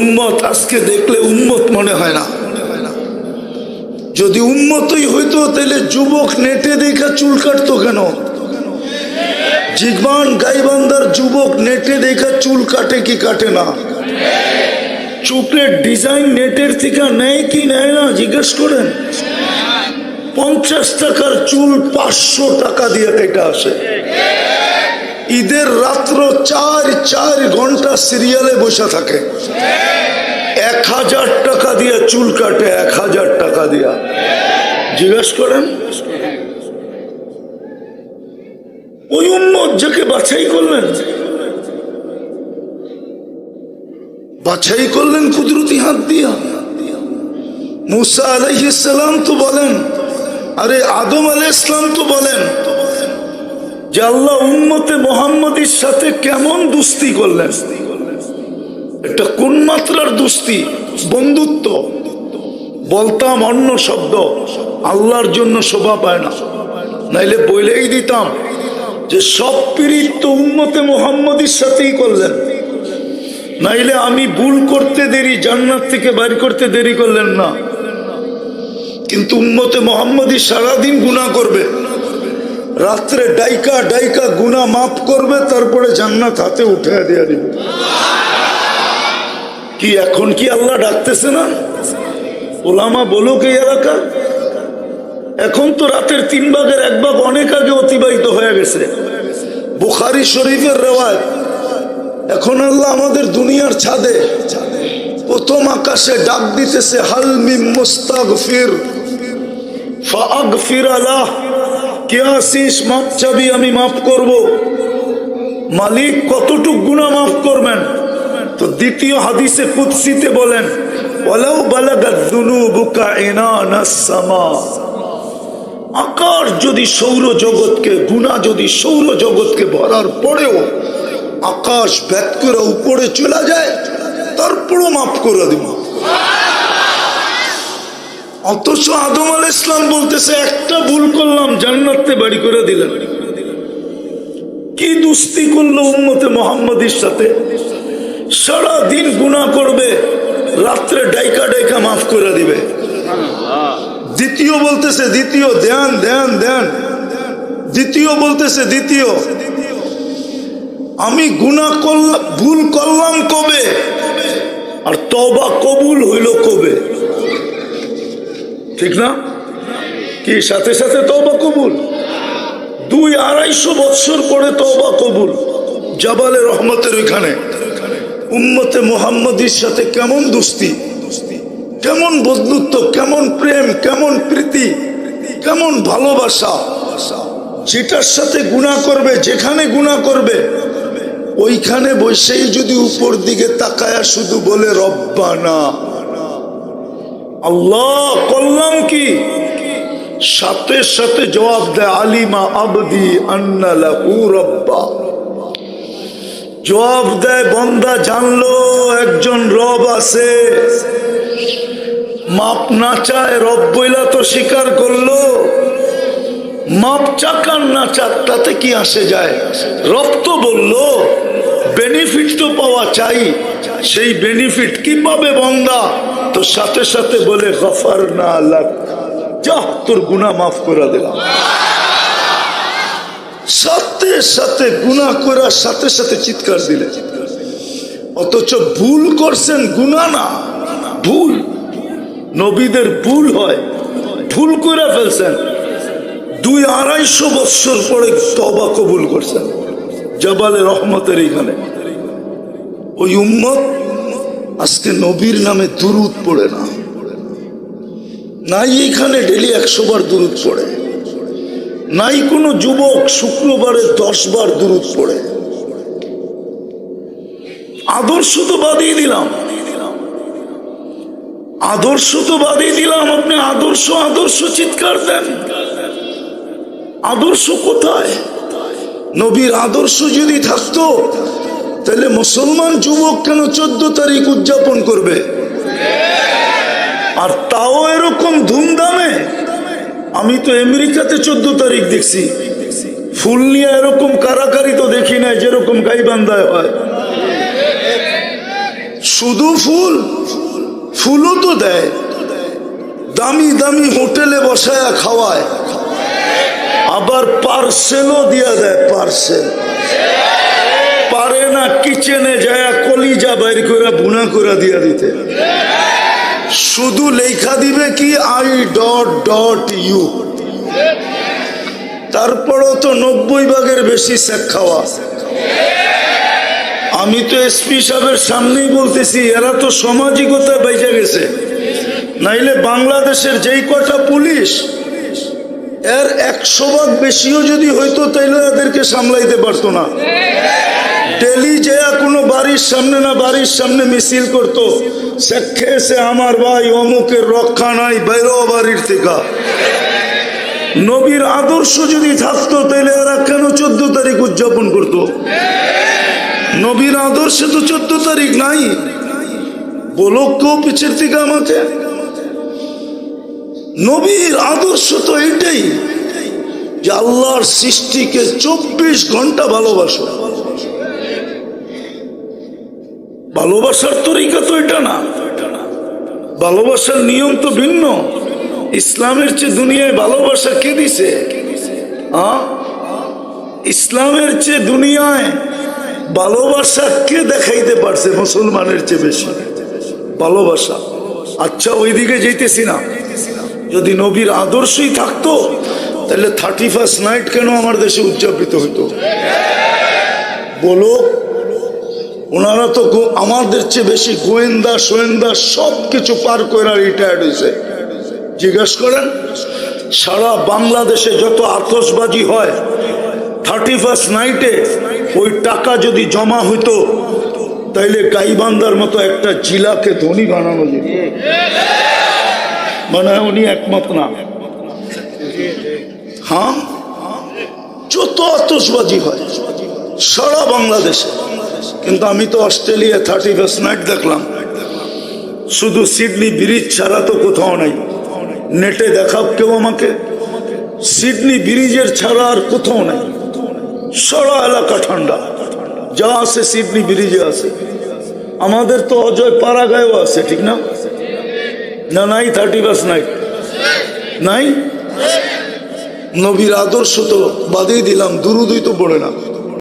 উম্মত আজকে দেখলে উম্মত মনে হয় না। যদি উন্মতই হইতো, তাহলে যুবক নেটে দেখা চুল কাটতো কেন? জিগবান গাইবান্দার যুবক নেটে দেখা চুল কাটে কি কাটে না? চুপড়ের ডিজাইন নেটের থেকে নেয় কি নেয় না, জিজ্ঞেস করেন। পঞ্চাশ টাকার চুল পাঁচশো টাকা দিয়ে কেটে আসে। ঈদের রাত্র চার চার ঘণ্টা সিরিয়ালে বসে থাকে। এক হাজার টাকা দিয়ে চুল কাটে, এক হাজার টাকা দিয়া। জিজ্ঞেস করেন, ওই উম্মত যাকে বাছাই করলেন? বাছাই করলেন কুদরতি হাত দিয়া। মুসা আলাইসালাম তো বলেন, আরে আদম আলাই ইসলাম তো বলেন যে আল্লাহ উম্মতে মোহাম্মদের সাথে কেমন দুস্তি করলেন? এটা কোন মাত্রার দুস্তি? বন্ধুত্ব। বলতাম অন্য শব্দ, আল্লাহর জন্য শোভা পায় না। নাইলে বলেই দিতাম যে সব পীড়িত তো উম্মতে মোহাম্মদের সাথেই করলেন। নাইলে আমি ভুল করতে দেরি, জান্নাত থেকে বাইর করতে দেরি করলেন না। কিন্তু উম্মতে মোহাম্মদী সারাদিন গুণা করবে। রাত্রে ডাইকা ডাইকা গুণা মাফ করবে, তারপরে জান্নাত হাতে উঠে দেওয়া দিবে। কি এখন কি আল্লাহ ডাকতেছে না? ওলামা বলুক এই এলাকা। এখন তো রাতের তিন ভাগের এক ভাগ অনেক আগে অতিবাহিত হয়ে গেছে। বুখারি শরীফের রেওয়ায় এখন আল্লাহ আমাদের দুনিয়ার ছাদে প্রথম আকাশে ডাক দিতেছে হালমি মুস্তাক ফির ফাগ ফির আলাহ কে আসিস মাপ চাবি, আমি মাফ করব। মালিক কতটুক গুণা মাফ করবেন? তো দ্বিতীয় হাদিসে কুৎসিতে বলেন যুনুবুকা ইনানাস সামা। আকাশ যদি সৌর জগৎকে গুণা যদি সৌর জগৎকে ভরার পরেও আকাশ ভেদ করে উপরে চলে যায়, তারপরও মাফ করে দিব। অথচ আদম আল ইসলাম বলতেছে, একটা ভুল করলাম, জান্নাতে বাড়ি করে দিলেন কি দুস্তি করল উম্মতে মোহাম্মদের সাথে? সারা দিন গুণা করবে, রাত্রে ডাইকা ডাইকা মাফ করে দিবে। দ্বিতীয় বলতেছে, দ্বিতীয়, ধ্যান ধ্যান ধ্যান। দ্বিতীয় বলতেছে, দ্বিতীয়, আমি গুণা করলাম ভুল করলাম কবে? আর তবা কবুল হইল কবে? ঠিক না? কি, সাথে সাথে তবা কবুল? দুই আড়াইশো বৎসর পরে তবা কবুল। জাবালে রহমতের ওইখানে। উম্মতে মোহাম্মদীর সাথে কেমন দুস্তি? কেমন বন্ধুত্ব, কেমন প্রেম, কেমন প্রীতি, কেমন ভালোবাসা? যেটার সাথে গুণা করবে, যেখানে গুণা করবে, ওইখানে বসেই যদি উপর দিকে তাকায়া শুধু বলে, রব্বানা। আল্লাহ করলাম কি? সাথে সাথে জবাব দেয়, আলিমা আবদি আন্না লাহু রব্বা। জবাব দেয়, বন্দা জানলো একজন রব আছে। মাপ না চায়, রব বইলা তো স্বীকার করল। মাপ চাকার না চাক, তাতে কি আসে যায়? রব তো বলল বেনিফিট তো পাওয়া চাই। সেই বেনিফিট কি পাবে বন্দা তো সাথে সাথে বলে, গফার না লাগ যা, তোর গুণা মাফ করে দিলাম সাথে সাথে গুণা করার সাথে সাথে চিৎকার দিলে। অথচ ভুল করছেন গুণা না, ভুল। নবীদের ভুল হয়, ভুল করে ফেলছেন। দুই আড়াইশো বৎসর পরে তবা কবুল করছেন। জবালে রহমতের এইখানে। ওই উম্মত আজকে নবীর নামে দুরুদ পড়ে না। নাই এখানে ডেলি একশো বার দুরুদ পড়ে। নাই কোনো যুবক শুক্রবারে দশ বার দুরুদ পড়ে। আদর্শ তো বাদিয়ে দিলাম। আদর্শ তো বাদিয়ে দিলাম, আপনি আদর্শ আদর্শ চিৎকার দেন। আদর্শ কোথায়? নবীর আদর্শ যদি থাকতো তাহলে মুসলমান যুবক কেন চোদ্দ তারিখ উদযাপন করবে? আর তাও এরকম ধুমধামে? আমি তো আমেরিকাতে চোদ্দ তারিখ দেখছি। ফুল নিয়ে এরকম কারাকারি তো দেখি নাই, যেরকম গাইবান্ধায় হয়। শুধু ফুল? ফুলও তো দেয়। দামি দামি হোটেলে বসায় খাওয়ায়। আবার পার্সেলও দিয়া দেয়, পার্সেল। পারে না কিচেনে যায়, কলিজা বাইর করে বুনা করে দিয়া দিতে। শুধু লেখা দিবে কি? আই ডট ডট ইউ তারপরও তো নব্বই ভাগের বেশি শেখ খাওয়া। আমি তো এসপি সাহেবের সামনেই বলতেছি, এরা তো সামাজিকতা বেঁচে গেছে। নাইলে বাংলাদেশের যেই কটা পুলিশ, এর একশো ভাগ বেশিও যদি হইতো, তাইলে এদেরকে সামলাইতে পারতো না। ডেলি যে কোনো বাড়ির সামনে না বাড়ির সামনে মিছিল করতো শেখে এসে আমার ভাই অমুকের রক্ষা নাই বাইরো বাড়ির থেকে। নবীর আদর্শ যদি থাকতো, তাহলে এরা কেন চোদ্দ তারিখ উদযাপন করতো? নবীর আদর্শে তো চোদ্দ তারিখ নাই। বলো কেউ পিছের থেকে আমাকে। নবীর আদর্শ তো এটাই যে আল্লাহর সৃষ্টিকে চব্বিশ ঘণ্টা ভালোবাসো। ভালোবাসার তরিকা তো এটা না। ভালোবাসার নিয়ম তো ভিন্ন। ইসলামের চেয়ে দুনিয়ায় ভালোবাসা কে দিছে? ইসলামের চেয়ে দুনিয়ায় ভালোবাসা কে দেখাইতে পারছে মুসলমানের চেয়ে বেশি? ভালোবাসা। আচ্ছা ওইদিকে যেতেছি না। যদি নবীর আদর্শই থাকতো, তাহলে থার্টি ফার্স্ট নাইট কেন আমার দেশে উদযাপিত হতো বলো ওনারা তো আমাদের চেয়ে বেশি গোয়েন্দা সোয়েন্দা সব কিছু পার করে রিটায়ার্ড হয়েছে জিজ্ঞেস করেন, সারা বাংলাদেশে যত আতসবাজি হয় থার্টি ফার্স্ট নাইটে ওই টাকা যদি জমা হইতো, তাইলে গাইবান্দার মতো একটা জিলাকে ধনী বানানো যেত। মানে উনি একমত না। হ্যাঁ? যত আতসবাজি হয়, সারা বাংলাদেশে। কিন্তু আমি তো অস্ট্রেলিয়া থার্টি ফার্স্ট নাইট দেখলাম। শুধু সিডনি ব্রিজ ছাড়া তো কোথাও নাই। নেটে দেখাও কেউ আমাকে। সিডনি ব্রিজের ছাড়া আর কোথাও নাই। সরা এলাকা ঠান্ডা। যা আছে সিডনি ব্রিজে আছে। আমাদের তো অজয় পাড়াগায়ও আছে, ঠিক না? না, নাই থার্টি ফার্স্ট নাইট। নাই? নবীর আদর্শ তো বাদেই দিলাম, দুরুদই তো পড়ে না।